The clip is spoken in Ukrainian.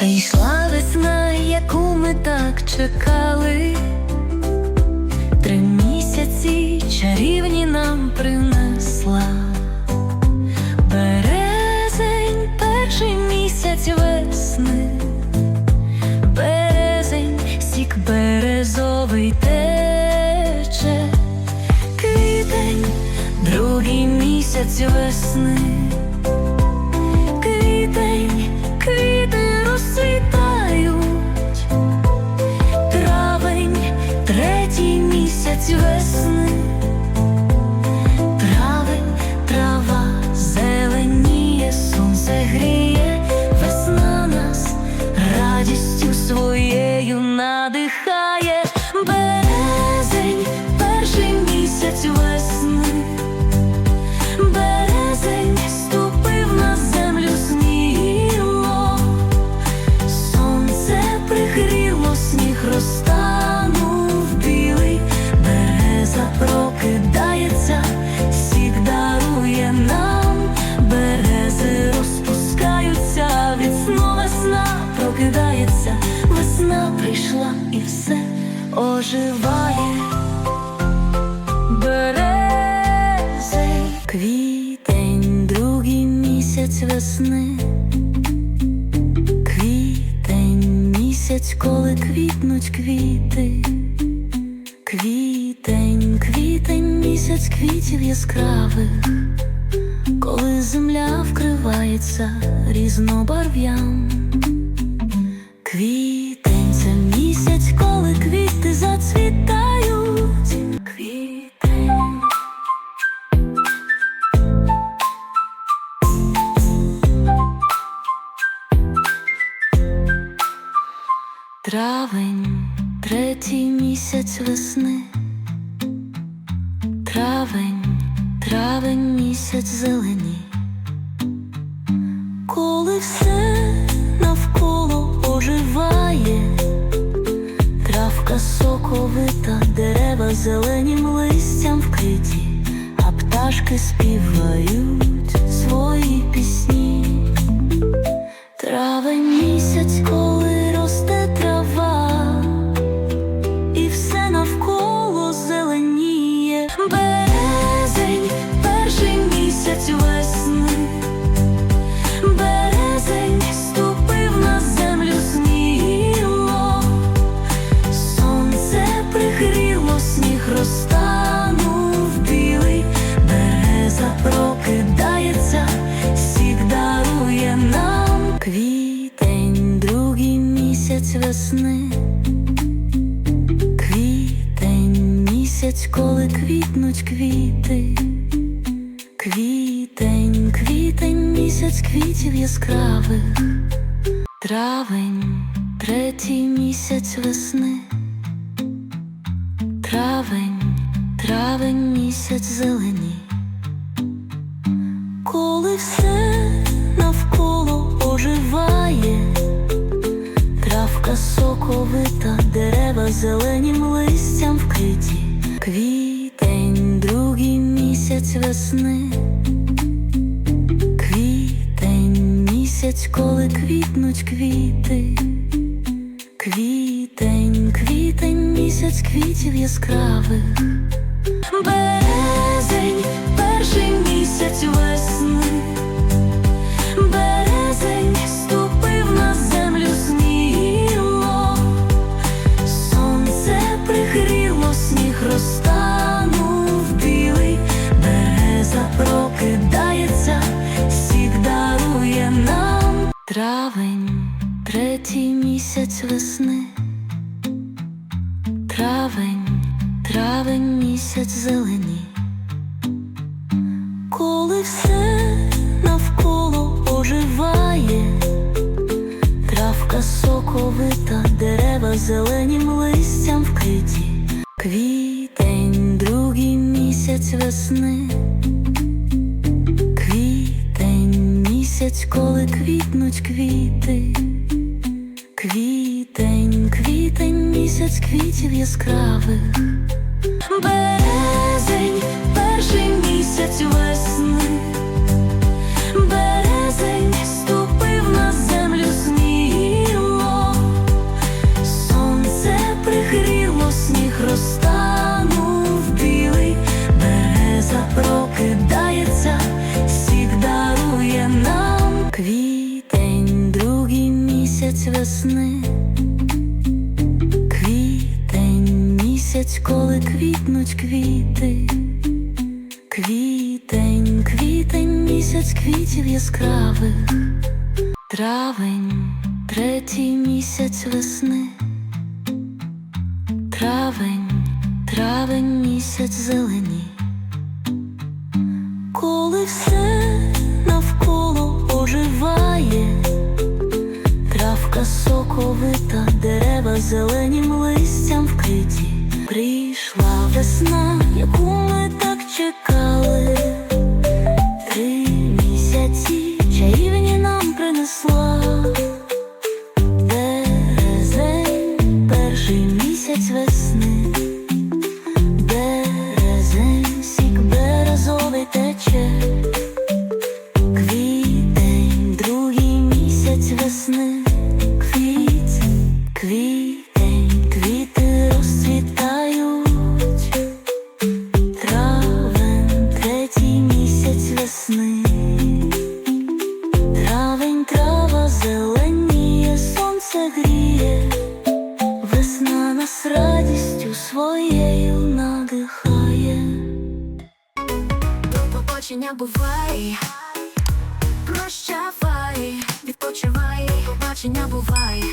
Прийшла весна, яку ми так чекали, три місяці чарівні нам принесла. Березень, перший місяць весни, березень, сік березовий тече, квітень, другий місяць весни. Місяць весни, прокидається, весна прийшла і все оживає. Березень, квітень, другий місяць весни, квітень, місяць, коли квітнуть квіти, квітень, квітень, місяць квітів яскравих, коли земля вкривається різнобарв'ям. Травень, третій місяць весни. Травень, травень місяць зелені. Коли все навколо оживає, травка соковита, дерева зеленім листям вкриті, а пташки співають місяць, коли квітнуть квіти. Квітень, квітень, місяць квітів яскравих, травень, третій місяць весни, травень, травень, місяць зелені, коли все навколо оживає, травка соковита, дерева зеленім листям вкриті, квітень, другий місяць весни. Квітень, місяць, коли квітнуть квіти. Квітень, квітень, місяць квітів яскравих. Березень, перший місяць весни. Третій місяць весни. Травень, травень місяць зелені. Коли все навколо оживає, травка соковита, дерева зеленім листям вкриті, квітень, другий місяць весни, місяць, коли квітнуть квіти, квітень, квітень, місяць квітів яскравих. Березень, перший місяць весни, місяць весни, квітень місяць, коли квітнуть квіти, квітень, квітень місяць квітів яскравих, травень, третій місяць весни, травень, травень місяць зелені. Коли все дерева зеленім листям вкриті. Прийшла весна, яку ми так чекали. Нас радістю своєю надихає. До побачення бувай, прощавай, відпочивай, побачення бувай.